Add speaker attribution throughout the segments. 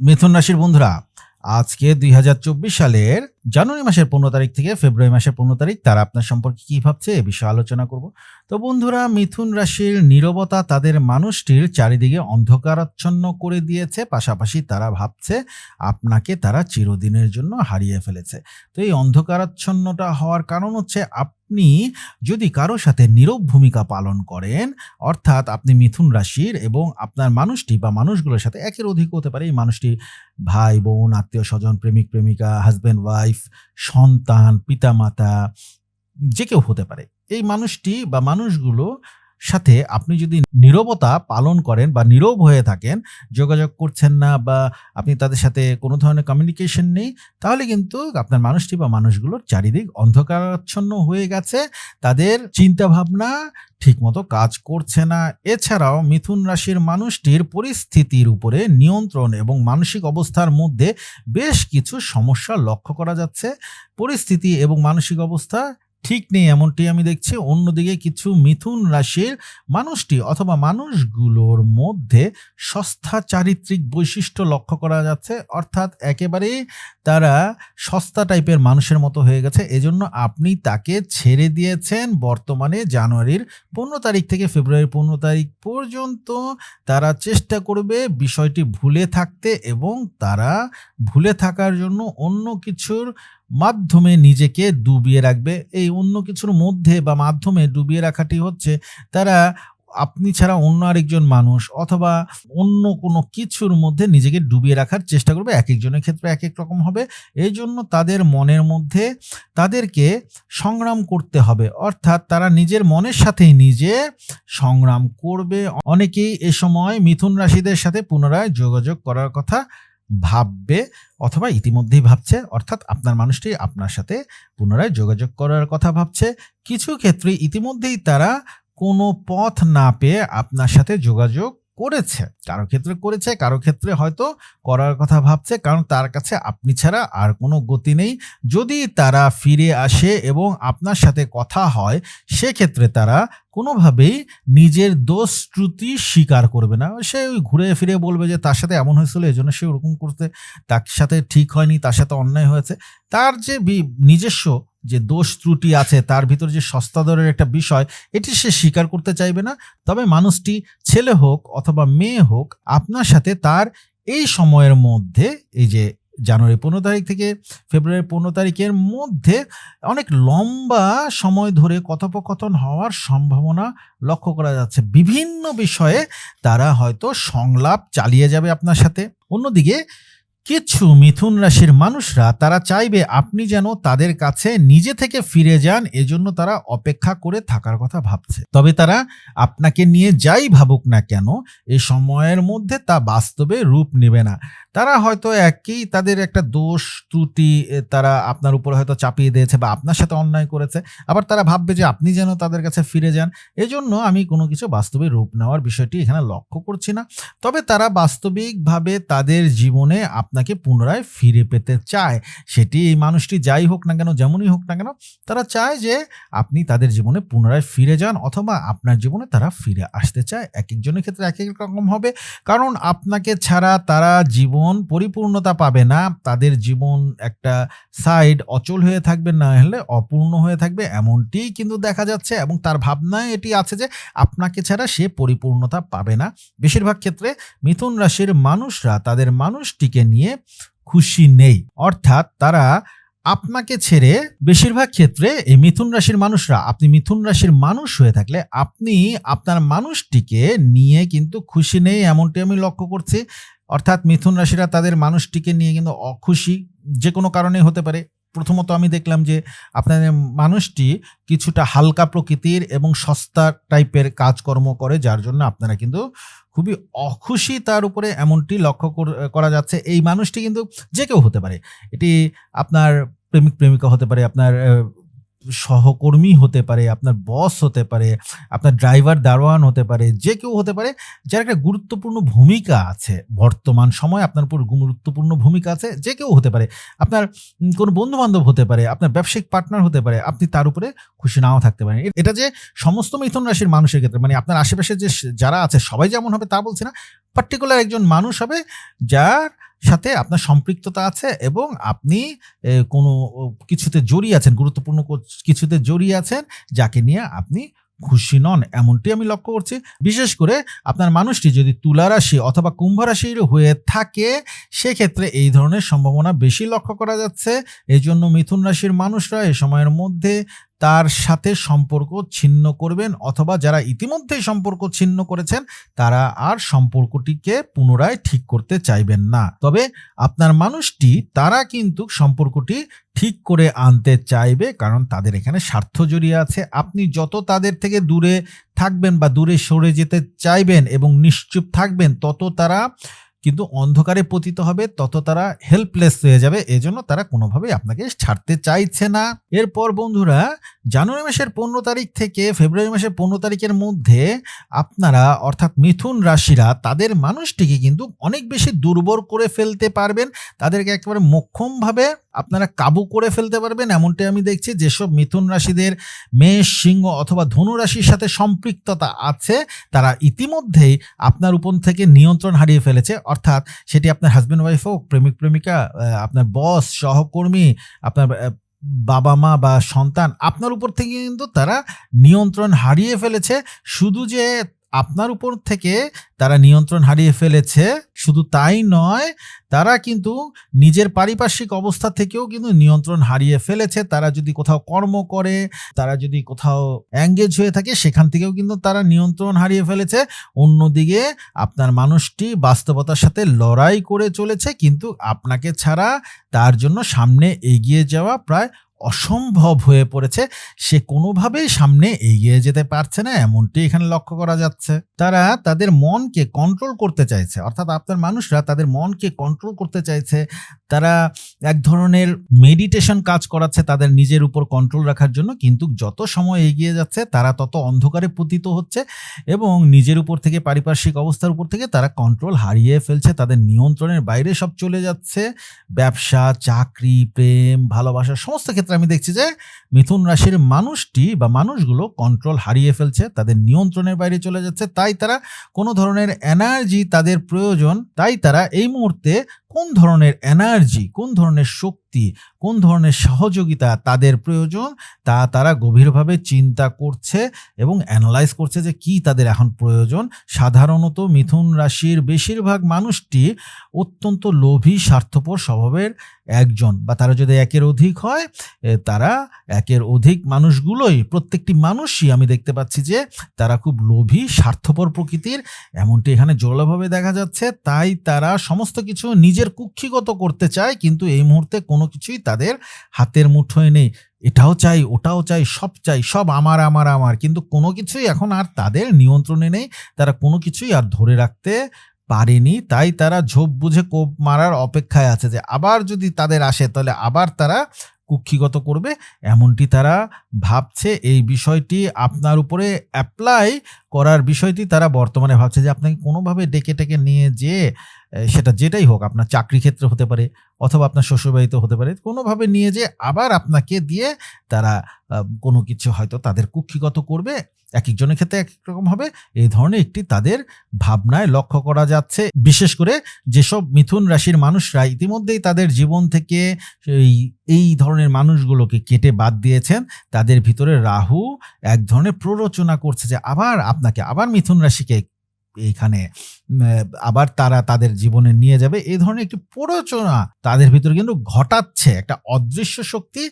Speaker 1: মিথুন রাশির বন্ধুরা, আজকে দুই হাজার চব্বিশ সালের জানুয়ারি মাসের পনেরো তারিখ থেকে ফেব্রুয়ারি মাসের পনেরো তারিখ, তারা আপনার সম্পর্কে কি ভাবছে এ বিষয়ে আলোচনা করব। তো বন্ধুরা, মিথুন রাশির নীরবতা তাদের মানুষটির চারিদিকে অন্ধকারাচ্ছন্ন করে দিয়েছে, পাশাপাশি তারা ভাবছে আপনাকে তারা চিরদিনের জন্য হারিয়ে ফেলেছে। তো এই অন্ধকারাচ্ছন্নটা হওয়ার কারণ হচ্ছে আপনি যদি কারও সাথে নীরব ভূমিকা পালন করেন, অর্থাৎ আপনি মিথুন রাশির এবং আপনার মানুষটি বা মানুষগুলোর সাথে একের অধিক হতে পারে, এই মানুষটি ভাই, বোন, আত্মীয় স্বজন, প্রেমিক, প্রেমিকা হাজব্যান্ড ওয়াইফ সন্তান, পিতামাতা, যে কেউ হতে পারে, এই মানুষটি বা মানুষগুলো সাথে আপনি যদি নীরবতা পালন করেন বা নীরব হয়ে থাকেন, যোগাযোগ করছেন না বা আপনি তাদের সাথে কোনো ধরনের কমিউনিকেশন নেই, তাহলে কিন্তু আপনার মানুষটি বা মানুষগুলোর চারিদিক অন্ধকারাচ্ছন্ন হয়ে গেছে। তাদের চিন্তা ভাবনা ঠিকমতো কাজ করছে না। এছাড়াও মিথুন রাশির মানুষটির পরিস্থিতির উপরে নিয়ন্ত্রণ এবং মানসিক অবস্থার মধ্যে বেশ কিছু সমস্যা লক্ষ্য করা যাচ্ছে। পরিস্থিতি এবং মানসিক অবস্থা ঠিক নেই এমনটি আমি দেখছি। অন্যদিকে কিছু মিথুন রাশির মানুষটি অথবা মানুষগুলোর মধ্যে সস্তা চারিত্রিক বৈশিষ্ট্য লক্ষ্য করা যাচ্ছে। অর্থাৎ একেবারেই তারা সস্তা টাইপের মানুষের মতো হয়ে গেছে। এজন্য আপনি তাকে ছেড়ে দিয়েছেন বর্তমানে জানুয়ারির পনেরো তারিখ থেকে ফেব্রুয়ারির পনেরো তারিখ পর্যন্ত। তারা চেষ্টা করবে বিষয়টি ভুলে থাকতে এবং তারা ভুলে থাকার জন্য অন্য কিছুর মাধ্যমে নিজেকে ডুবিয়ে রাখবে। এই অন্য কিছুর মধ্যে বা মাধ্যমে ডুবিয়ে রাখাটি হচ্ছে তারা আপনি ছাড়া অন্য আরেকজন মানুষ অথবা অন্য কোনো কিছুর মধ্যে নিজেকে ডুবিয়ে রাখার চেষ্টা করবে। এক একজনের ক্ষেত্রে এক এক রকম হবে। এই জন্য তাদের মনের মধ্যে তাদেরকে সংগ্রাম করতে হবে। অর্থাৎ তারা নিজের মনের সাথেই নিজে সংগ্রাম করবে। অনেকেই এ সময় মিথুন রাশিদের সাথে পুনরায় যোগাযোগ করার কথা ভাববে অথবা ইতিমধ্যেই ভাবছে, অর্থাৎ আপনার মানুষটি আপনার সাথে পুনরায় যোগাযোগ করার কথা ভাবছে। কিছু ক্ষেত্রে ইতিমধ্যেই তারা কোনো পথ না পেয়ে আপনার সাথে যোগাযোগ করেছে। কারও ক্ষেত্রে করেছে, কারও ক্ষেত্রে হয়তো করার কথা ভাবছে, কারণ তার কাছে আপনি ছাড়া আর কোনো গতি নেই। যদি তারা ফিরে আসে এবং আপনার সাথে কথা হয়, সেক্ষেত্রে তারা কোনোভাবেই নিজের দোষ ত্রুটি স্বীকার করবে না। সে ওই ঘুরে ফিরে বলবে যে, তার সাথে এমন হয়েছিল এই জন্য সে ওরকম করতে, তার সাথে ঠিক হয়নি, তার সাথে অন্যায় হয়েছে। তার যে নিজস্ব যে দোষ ত্রুটি আছে, তার ভিতর যে সস্তা দরের একটা বিষয়, এটি সে স্বীকার করতে চাইবে না। তবে মানুষটি ছেলে হোক অথবা মেয়ে হোক, আপনার সাথে তার এই সময়ের মধ্যে এই যে জানুয়ারি পনেরো তারিখ থেকে ফেব্রুয়ারি পনেরো তারিখের মধ্যে অনেক লম্বা সময় ধরে কথোপকথন হওয়ার সম্ভাবনা লক্ষ্য করা যাচ্ছে। বিভিন্ন বিষয়ে তারা হয়তো সংলাপ চালিয়ে যাবে আপনার সাথে। অন্যদিকে কিছু মিথুন রাশির মানুষরা, তারা চাইবে আপনি যেন তাদের কাছে নিজে থেকে ফিরে যান, এজন্য তারা অপেক্ষা করে থাকার কথা ভাবছে। তবে তারা আপনাকে নিয়ে যাই ভাবুক না কেন এই সময়ের মধ্যে তা বাস্তবে রূপ নেবে না। তারা হয়তো একই তাদের একটা দোষ, ত্রুটি তারা আপনার উপর হয়তো চাপিয়ে দিয়েছে বা আপনার সাথে অন্যায় করেছে, আবার তারা ভাববে যে আপনি যেন তাদের কাছে ফিরে যান, এজন্য আমি কোনো কিছু বাস্তবে রূপ নেওয়ার বিষয়টি এখানে লক্ষ্য করছি না। তবে তারা বাস্তবিকভাবে তাদের জীবনে আপনাকে পুনরায় ফিরে পেতে চায়। সেটি এই মানুষটি যাই হোক না কেন, যেমনই হোক না কেন, তারা চায় যে আপনি তাদের জীবনে পুনরায় ফিরে যান অথবা আপনার জীবনে তারা ফিরে আসতে চায়। এক একজনের ক্ষেত্রে এক এক রকম হবে। কারণ আপনাকে ছাড়া তারা জীবন পরিপূর্ণতা পাবে না। তাদের জীবন একটা সাইড অচল হয়ে থাকবে, না হলে অপূর্ণ হয়ে থাকবে এমনটিই কিন্তু দেখা যাচ্ছে এবং তার ভাবনায় এটি আছে যে আপনাকে ছাড়া সে পরিপূর্ণতা পাবে না। বেশিরভাগ ক্ষেত্রে মিথুন রাশির মানুষরা তাদের মানুষটিকে নিয়ে খুশি নেই। অর্থাৎ তারা আপনাকে ছেড়ে বেশিরভাগ ক্ষেত্রে এই মিথুন রাশির মানুষরা, আপনি মিথুন রাশির মানুষ হয়ে থাকলে আপনি আপনার মানুষটিকে নিয়ে কিন্তু খুশি নেই, এমনটি আমি লক্ষ্য করছি। অর্থাৎ মিথুন রাশিরা তাদের মানুষটিকে নিয়ে কিন্তু অখুশি যে কোনো কারণেই হতে পারে। প্রথমত আমি দেখলাম যে আপনাদের মানুষটি কিছুটা হালকা প্রকৃতির এবং সস্তা টাইপের কাজকর্ম করে, যার জন্য আপনারা কিন্তু খুবই অখুশি তার উপরে এমনটি লক্ষ্য করা যাচ্ছে। এই মানুষটি কিন্তু যে কেউ হতে পারে। এটি আপনার প্রেমিক, প্রেমিকা হতে পারে, আপনার সহকর্মী হতে পারে, আপনার বস হতে পারে, আপনার ড্রাইভার দারোয়ান হতে পারে, যে কেউ হতে পারে, যার একটা গুরুত্বপূর্ণ ভূমিকা আছে। বর্তমান সময় আপনার উপর গুরুত্বপূর্ণ ভূমিকা আছে, যে কেউ হতে পারে। আপনার কোনো বন্ধু বান্ধব হতে পারে, আপনার ব্যবসায়িক পার্টনার হতে পারে, আপনি তার উপরে খুশি নাও থাকতে পারেন। এটা যে সমস্ত মিথুন রাশির মানুষের ক্ষেত্রে মানে আপনার আশেপাশে যে যারা আছে, সবাই যেমন হবে তা বলছে না পার্টিকুলার একজন মানুষ হবে যার সাথে আপনার সম্পৃক্ততা আছে এবং আপনি কোনো কিছুতে জড়িয়ে আছেন, গুরুত্বপূর্ণ কিছুতে জড়িয়ে আছেন, যাকে নিয়ে আপনি খুশি নন, এমনটি আমি লক্ষ্য করছি। বিশেষ করে আপনার মানুষটি যদি তুলা রাশি অথবা কুম্ভ রাশির হয়ে থাকে, সেক্ষেত্রে এই ধরনের সম্ভাবনা বেশি লক্ষ্য করা যাচ্ছে। এই জন্য মিথুন রাশির মানুষরা এই সময়ের মধ্যে তার সাথে সম্পর্ক ছিন্ন করবেন অথবা যারা ইতিমধ্যেই সম্পর্ক ছিন্ন করেছেন, তারা আর সম্পর্কটিকে পুনরায় ঠিক করতে চাইবেন না। তবে আপনার মানুষটি, তারা কিন্তু সম্পর্কটি ঠিক করে আনতে চাইবে কারণ তাদের এখানে স্বার্থ জড়িয়ে আছে। আপনি যত তাদের থেকে দূরে থাকবেন বা দূরে সরে যেতে চাইবেন এবং নিশ্চুপ থাকবেন, তত তারা কিন্তু অন্ধকারে পতিত হবে, তত তারা হেল্পলেস হয়ে যাবে। এজন্য তারা কোনোভাবেই আপনাকে ছাড়তে চাইছে না। এরপর বন্ধুরা, জানুয়ারি মাসের পনেরো তারিখ থেকে ফেব্রুয়ারি মাসের পনেরো তারিখের মধ্যে আপনারা, অর্থাৎ মিথুন রাশিরা, তাদের মানুষটিকে কিন্তু অনেক বেশি দুর্বল করে ফেলতে পারবেন। তাদেরকে একেবারে মোক্ষমভাবে আপনারা কাবু করে ফেলতে পারবেন। এমনটাই আমি দেখছি যেসব মিথুন রাশিদের মেষ, সিংহ অথবা ধনু রাশির সাথে সম্পৃক্ততা আছে, তারা ইতিমধ্যেই আপনার উপর থেকে নিয়ন্ত্রণ হারিয়ে ফেলেছে। অর্থাৎ সেটি আপনার হাজব্যান্ড ওয়াইফ হোক, প্রেমিক, প্রেমিকা আপনার বস সহকর্মী, আপনার বাবা মা বা সন্তান, আপনার উপর থেকে কিন্তু তারা নিয়ন্ত্রণ হারিয়ে ফেলেছে। শুধু যে আপনার উপর থেকে তারা নিয়ন্ত্রণ হারিয়ে ফেলেছে। শুধু তাই নয়, তারা কিন্তু নিজের পারিপার্শ্বিক অবস্থা থেকেও কিন্তু নিয়ন্ত্রণ হারিয়ে ফেলেছে। তারা যদি কোথাও কর্ম করে, তারা যদি কোথাও অ্যাঙ্গেজ হয়ে থাকে, সেখান থেকেও কিন্তু তারা নিয়ন্ত্রণ হারিয়ে ফেলেছে। অন্যদিকে, আপনার মানুষটি বাস্তবতার সাথে লড়াই করে চলেছে, কিন্তু আপনাকে ছাড়া তার জন্য সামনে এগিয়ে যাওয়া প্রায় অসম্ভব হয়ে পড়েছে, সে কোনোভাবেই সামনে এগিয়ে যেতে পারছে না, এমনটি এখানে লক্ষ্য করা যাচ্ছে। তারা তাদের মনকে কন্ট্রোল করতে চাইছে, অর্থাৎ আপনার মানুষরা তাদের মনকে কন্ট্রোল করতে চাইছে। তারা এক ধরনের মেডিটেশন কাজ করাচ্ছে তাদের নিজের উপর কন্ট্রোল রাখার জন্য, কিন্তু যত সময় এগিয়ে যাচ্ছে, তারা তত অন্ধকারে পতিত হচ্ছে এবং নিজের উপর থেকে পারিপার্শ্বিক অবস্থার উপর থেকে তারা কন্ট্রোল হারিয়ে ফেলছে, তাদের নিয়ন্ত্রণের বাইরে সব চলে যাচ্ছে। ব্যবসা, চাকরি, প্রেম, ভালোবাসা, সমস্ত ক্ষেত্রে আমি দেখছি যে মিথুন রাশির মানুষটি বা মানুষগুলো কন্ট্রোল হারিয়ে ফেলছে, তাদের নিয়ন্ত্রণের বাইরে চলে যাচ্ছে, তাই তারা কোনো ধরনের এনার্জি তাদের প্রয়োজন, তাই তারা এই মুহূর্তে কোন ধরনের এনার্জি, কোন ধরনের শক্তি, কোন ধরনের সহযোগিতা তাদের প্রয়োজন তা তারা গভীরভাবে চিন্তা করছে এবং অ্যানালাইজ করছে যে কি তাদের এখন প্রয়োজন। সাধারণত মিথুন রাশির বেশিরভাগ মানুষটি অত্যন্ত লোভী, স্বার্থপর স্বভাবের একজন বা তারা যদি একের অধিক হয় তারা একের অধিক মানুষগুলোই, প্রত্যেকটি মানুষই আমি দেখতে পাচ্ছি যে তারা খুব লোভী, স্বার্থপর প্রকৃতির। এমনটি এখানে জোরালোভাবে দেখা যাচ্ছে। তাই তারা সমস্ত কিছু নিজের কুক্ষিগত করতে চায়, কিন্তু এই মুহূর্তে কোনো কিছুই তাদের হাতের মুঠোয় নেই। এটাও চাই, ওটাও চাই, সব চাই, সব আমার আমার আমার। কিন্তু কোনো কিছুই এখন আর তাদের নিয়ন্ত্রণে নেই। তারা কোনো কিছুই আর ধরে রাখতে পারেনি। তাই তারা ঝোপ বুঝে কোপ মারার অপেক্ষায় আছে যে, আবার যদি তাদের আসে, তাহলে আবার তারা কুক্ষিগত করবে, এমনটি তারা ভাবছে। এই বিষয়টি আপনার উপরে অ্যাপ্লাই করার বিষয়টি তারা বর্তমানে ভাবছে যে আপনাকে কোনোভাবে ডেকে টেকে নিয়ে যে সেটা যেটাই হোক, আপনার চাকরি ক্ষেত্রে হতে পারে অথবা আপনার শ্বশুরবাড়িতে হতে পারে, কোনোভাবে নিয়ে যে আবার আপনাকে দিয়ে তারা কোনো কিছু হয়তো তাদের কুক্ষিগত করবে। এক একজনের ক্ষেত্রে এক এক রকম হবে। এই ধরনের একটি তাদের ভাবনায় লক্ষ্য করা যাচ্ছে। বিশেষ করে যেসব মিথুন রাশির মানুষরা ইতিমধ্যেই তাদের জীবন থেকে এই এই ধরনের মানুষগুলোকে কেটে বাদ দিয়েছেন। তাদের ভিতরে রাহু এক ধরনের প্ররোচনা করছে যে আবার আপনাকে, আবার মিথুন রাশিকে এইখানে আবার তারা তাদের জীবনে নিয়ে যাবে। এই ধরনের একটি প্ররোচনা তাদের ভিতরে কিন্তু ঘটাচ্ছে একটা অদৃশ্য শক্তি,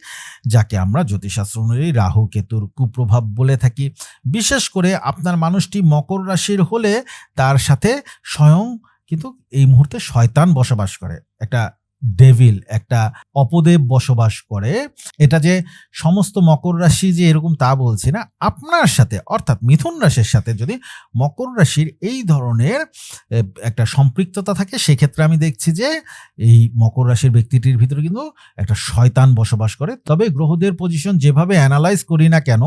Speaker 1: যাকে আমরা জ্যোতিষশাস্ত্র অনুযায়ী রাহু, কেতুর কুপ্রভাব বলে থাকি। বিশেষ করে আপনার মানুষটি মকর রাশির হলে তার সাথে স্বয়ং কিন্তু এই মুহূর্তে শয়তান বসবাস করে। একটা ডেভিল একটা অপদেব বসবাস করে। এটা যে সমস্ত মকর রাশি যে এরকম তা বলছি না, আপনার সাথে, অর্থাৎ মিথুন রাশির সাথে যদি মকর রাশির এই ধরনের একটা সম্পৃক্ততা থাকে, সেক্ষেত্রে আমি দেখছি যে এই মকর রাশির ব্যক্তিটির ভিতরে কিন্তু একটা শয়তান বসবাস করে। তবে গ্রহদের পজিশন যেভাবে অ্যানালাইজ করি না কেন,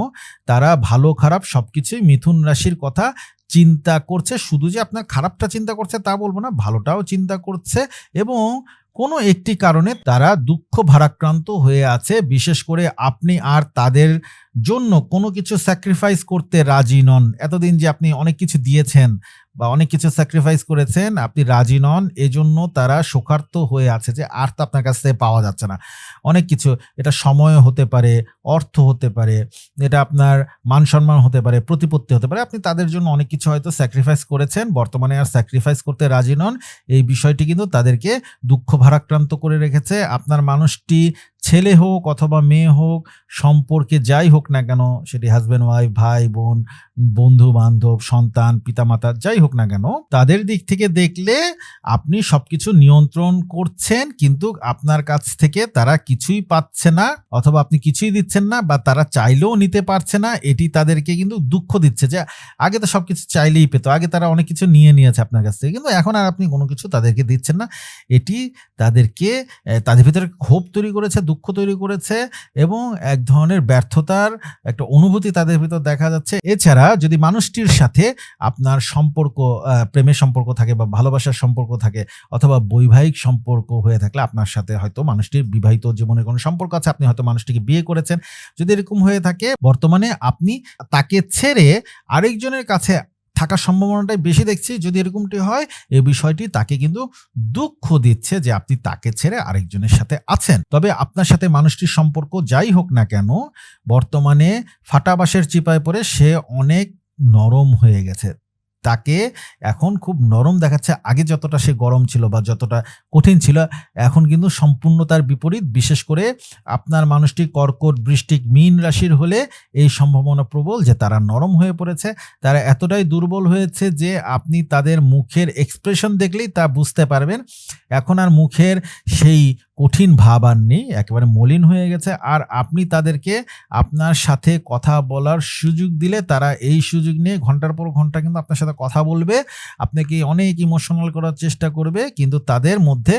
Speaker 1: তারা ভালো, খারাপ সব কিছুই মিথুন রাশির কথা চিন্তা করছে। শুধু যে আপনার খারাপটা চিন্তা করছে তা বলব না, ভালোটাও চিন্তা করছে এবং কোনো একটি কারণে তারা দুঃখ ভারাক্রান্ত হয়ে আছে বিশেষ করে আপনি আর তাদের জন্য কোনো কিছু স্যাক্রিফাইস করতে রাজি নন। এতদিন যে আপনি অনেক কিছু দিয়েছেন বা অনেক কিছু স্যাক্রিফাইস করেছেন, আপনি রাজি নন, এজন্য তারা শোকার্ত হয়ে আছে যে আর তো আপনার কাছ পাওয়া যাচ্ছে না। অনেক কিছু, এটা সময় হতে পারে, অর্থ হতে পারে, এটা আপনার মান সম্মান হতে পারে, প্রতিপত্তি হতে পারে। আপনি তাদের জন্য অনেক কিছু হয়তো স্যাক্রিফাইস করেছেন, বর্তমানে আর স্যাক্রিফাইস করতে রাজি নন। এই বিষয়টি কিন্তু তাদেরকে দুঃখ ভারাক্রান্ত করে রেখেছে। আপনার মানুষটি ছেলে হোক অথবা মেয়ে হোক, সম্পর্কে যাই হোক না কেন, সেটি হাজব্যান্ড ওয়াইফ ভাই, বোন, বন্ধু, বান্ধব, সন্তান, পিতামাতা, যাই হোক না কেন, তাদের দিক থেকে দেখলে আপনি সবকিছু নিয়ন্ত্রণ করছেন, কিন্তু আপনার কাছ থেকে তারা কিছুই পাচ্ছে না, অথবা আপনি কিছুই দিচ্ছেন না, বা তারা চাইলেও নিতে পারছে না, এটি তাদেরকে কিন্তু দুঃখ দিচ্ছে যে, আগে তো সব কিছু চাইলেই পেতো, আগে তারা অনেক কিছু নিয়ে নিয়েছে আপনার কাছ থেকে, কিন্তু এখন আর আপনি কোনো কিছু তাদেরকে দিচ্ছেন না, এটি তাদেরকে তাদের ভিতরে ক্ষোভ তৈরি করেছে, দুঃখ তৈরি করেছে এবং এক ধরনের ব্যর্থতার একটা অনুভূতি তাদের ভিতর দেখা যাচ্ছে। এছাড়া যদি মানুষটির সাথে আপনার সম্পর্ক প্রেমের সম্পর্ক থাকে বা ভালোবাসার সম্পর্ক থাকে অথবা বৈবাহিক সম্পর্ক হয়ে থাকলে আপনার সাথে হয়তো মানুষটির বিবাহিত জীবনের কোনো সম্পর্ক আছে, আপনি হয়তো মানুষটিকে বিয়ে করেছেন। যদি এরকম হয়ে থাকে, বর্তমানে আপনি তাকে ছেড়ে আরেকজনের কাছে থাকার সম্ভাবনাটাই বেশি দেখছি। যদি এরকমটি হয়, এ বিষয়টি তাকে কিন্তু দুঃখ দিচ্ছে যে আপনি তাকে ছেড়ে আরেকজনের সাথে আছেন। তবে আপনার সাথে মানুষটির সম্পর্ক যাই হোক না কেন, বর্তমানে ফাটাবাসের চিপায় পড়ে সে অনেক নরম হয়ে গেছে। তাকে এখন খুব নরম দেখাচ্ছে। আগে যতটা সে গরম ছিল বা যতটা কঠিন ছিল, এখন কিন্তু সম্পূর্ণ তার বিপরীত। বিশেষ করে আপনার মানুষটি কর্কট, বৃষ্টিক, মীন রাশির হলে এই সম্ভাবনা প্রবল যে তারা নরম হয়ে পড়েছে। তারা এতটাই দুর্বল হয়েছে যে আপনি তাদের মুখের এক্সপ্রেশন দেখলেই তা বুঝতে পারবেন। এখন আর মুখের সেই কঠিন ভাব আর নেই, একেবারে মলিন হয়ে গেছে। আর আপনি তাদেরকে আপনার সাথে কথা বলার সুযোগ দিলে তারা এই সুযোগ নিয়ে ঘণ্টার পর ঘণ্টা কিন্তু আপনার সাথে কথা বলবে, আপনাকে অনেক ইমোশনাল করার চেষ্টা করবে, কিন্তু তাদের মধ্যে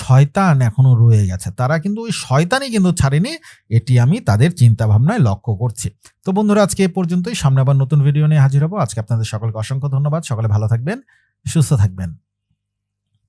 Speaker 1: শয়তান এখনও রয়ে গেছে। তারা কিন্তু ওই শয়তানই কিন্তু ছাড়েনি, এটি আমি তাদের চিন্তা ভাবনায় লক্ষ্য করছি। তো বন্ধুরা, আজকে এ পর্যন্তই। সামনে আবার নতুন ভিডিও নিয়ে হাজির হব। আজকে আপনাদের সকলকে অসংখ্য ধন্যবাদ। সকলে ভালো থাকবেন, সুস্থ থাকবেন।